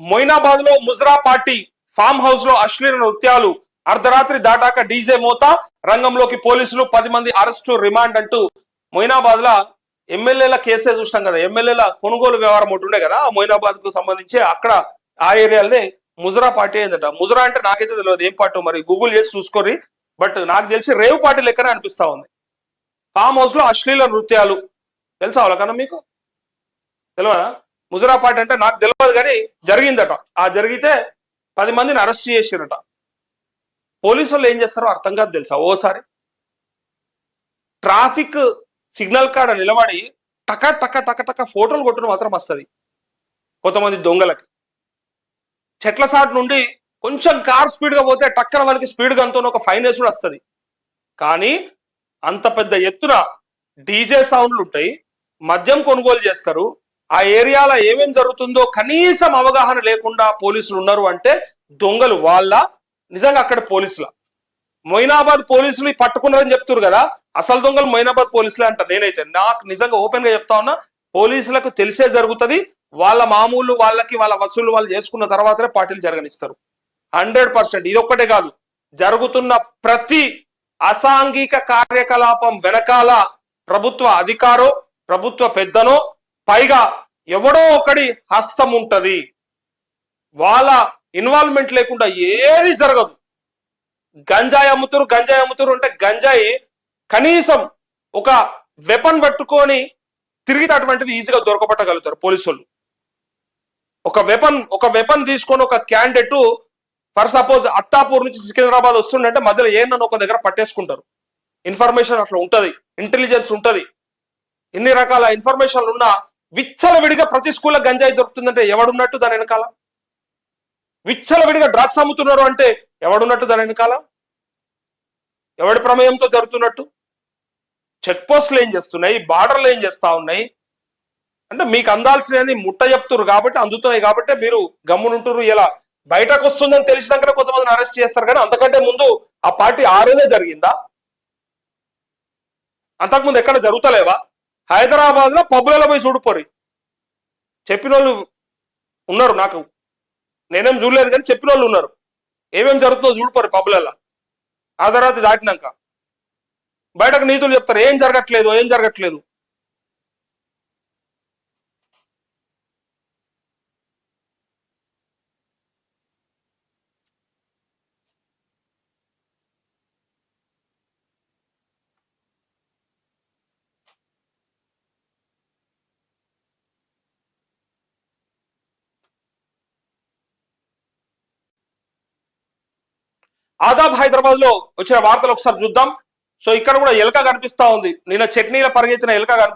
మొయినాబాద్లో mujra party form హౌస్లో అశ్లీల నృత్యాలు అర్ధరాత్రి దాటాక డీజే మోత రంగంలోకి పోలీసులు పది మంది అరెస్టు రిమాండ్ అంటూ మొయినాబాద్ లా ఎమ్మెల్యేల కేసే చూసినాం కదా. ఎమ్మెల్యేల కొనుగోలు వ్యవహారం ఒకటి ఉండే కదా. మొయినాబాద్కు సంబంధించి అక్కడ ఆ ఏరియాలనే ముజరా పార్టీ అయిందట. ముజరా అంటే నాకైతే తెలియదు ఏం పార్టీ మరి. గూగుల్ చేసి చూసుకోరి బట్ నాకు తెలిసి రేవు పార్టీ లెక్కనే అనిపిస్తా ఉంది. ఫామ్ హౌస్లో అశ్లీల నృత్యాలు. తెలుసా వాళ్ళకన్నా మీకు? తెలియదా? ముజరా అంటే నాకు తెలియదు కానీ జరిగిందట. ఆ జరిగితే పది మందిని అరెస్ట్ చేసిరట పోలీసు వాళ్ళు ఏం చేస్తారో అర్థం కాదు తెలుసా? ఓసారి ట్రాఫిక్ సిగ్నల్ కాడ నిలబడి టక టక టక టక ఫోటోలు కొట్టడం మాత్రం వస్తుంది కొంతమంది దొంగలకి. చెట్ల సాటు నుండి కొంచెం కార్ స్పీడ్గా పోతే టక్కన వాళ్ళకి స్పీడ్ అంత ఒక ఫైన్ కూడా వస్తుంది. కానీ అంత పెద్ద ఎత్తున డీజే సౌండ్లు ఉంటాయి మద్యం కొనుగోలు చేస్తారు. ఆ ఏరియాలో ఏమేం జరుగుతుందో కనీసం అవగాహన లేకుండా పోలీసులు ఉన్నారు అంటే దొంగలు వాళ్ళ నిజంగా అక్కడ పోలీసుల. మొయినాబాద్ పోలీసులు పట్టుకున్నారని చెప్తున్నారు కదా అసలు దొంగలు మొయినాబాద్ పోలీసులే అంట నేనైతే నాకు నిజంగా ఓపెన్గా చెప్తా ఉన్నా పోలీసులకు తెలిసే జరుగుతుంది. వాళ్ళ మామూలు వాళ్ళకి వాళ్ళ వసూలు వాళ్ళు చేసుకున్న తర్వాతనే పార్టీలు జరగనిస్తారు. Hundred percent. ఇది ఒక్కటే కాదు. జరుగుతున్న ప్రతి అసాంఘిక కార్యకలాపం వెనకాల ప్రభుత్వ అధికారో ప్రభుత్వ పెద్దనో పైగా ఎవడో ఒకడి హస్తం ఉంటది వాళ్ళ ఇన్వాల్వ్మెంట్ లేకుండా ఏది జరగదు. గంజాయి అమ్ముతురు గంజాయి అమ్ముతురు అంటే గంజాయి కనీసం ఒక వెపన్ పట్టుకొని తిరిగితే అటువంటిది ఈజీగా దొరకబట్టగలుగుతారు పోలీసు వాళ్ళు ఒక వెపన్ ఒక వెపన్ తీసుకొని ఒక క్యాండిడేట్ ఫర్ సపోజ్ అత్తాపూర్ నుంచి సికింద్రాబాద్ వస్తుండంటే మధ్యలో ఏమన్నా ఒక దగ్గర పట్టేసుకుంటారు. ఇన్ఫర్మేషన్ అట్లా ఉంటుంది ఇంటెలిజెన్స్ ఉంటుంది. ఎన్ని రకాల ఇన్ఫర్మేషన్లు ఉన్నా విచ్చలవిడిగా ప్రతి స్కూల్లో గంజాయి దొరుకుతుందంటే ఎవడున్నట్టు దాని వెనకాల? విచ్చలవిడిగా డ్రగ్స్ అమ్ముతున్నారు అంటే ఎవడున్నట్టు దాని వెనకాల? ఎవడి ప్రమేయంతో జరుగుతున్నట్టు? చెక్ పోస్టులు ఏం చేస్తున్నాయి? బార్డర్లు ఏం చేస్తా ఉన్నాయి? అంటే మీకు అందాల్సినవి ముట్ట చెప్తున్నారు కాబట్టి అందుతున్నాయి కాబట్టి మీరు గమ్మునుంటారు ఇలా బయటకు వస్తుందని తెలిసినాకనే కొంతమందిని అరెస్ట్ చేస్తారు కానీ అంతకంటే ముందు ఆ పార్టీ ఆ రోజే జరిగిందా? అంతకుముందు ఎక్కడ జరుగుతలేవా? హైదరాబాద్లో పబ్బులలో పోయి చూడిపోరి చెప్పిన వాళ్ళు ఉన్నారు నాకు. నేనేం చూడలేదు కానీ చెప్పిన వాళ్ళు ఉన్నారు. ఏమేమి జరుగుతుందో చూడిపోరు పబ్బులలో ఆ తర్వాత దాటినాక. బయటకు నీతులు చెప్తారు ఏం జరగట్లేదు ఏం జరగట్లేదు. ఆదాబ్ హైదరాబాద్లో వచ్చిన వార్తలు ఒకసారి చూద్దాం. సో ఇక్కడ కూడా ఎలక కనిపిస్తా ఉంది. నిన్న చట్నీల పరిగెత్తిన ఎలక కనిపి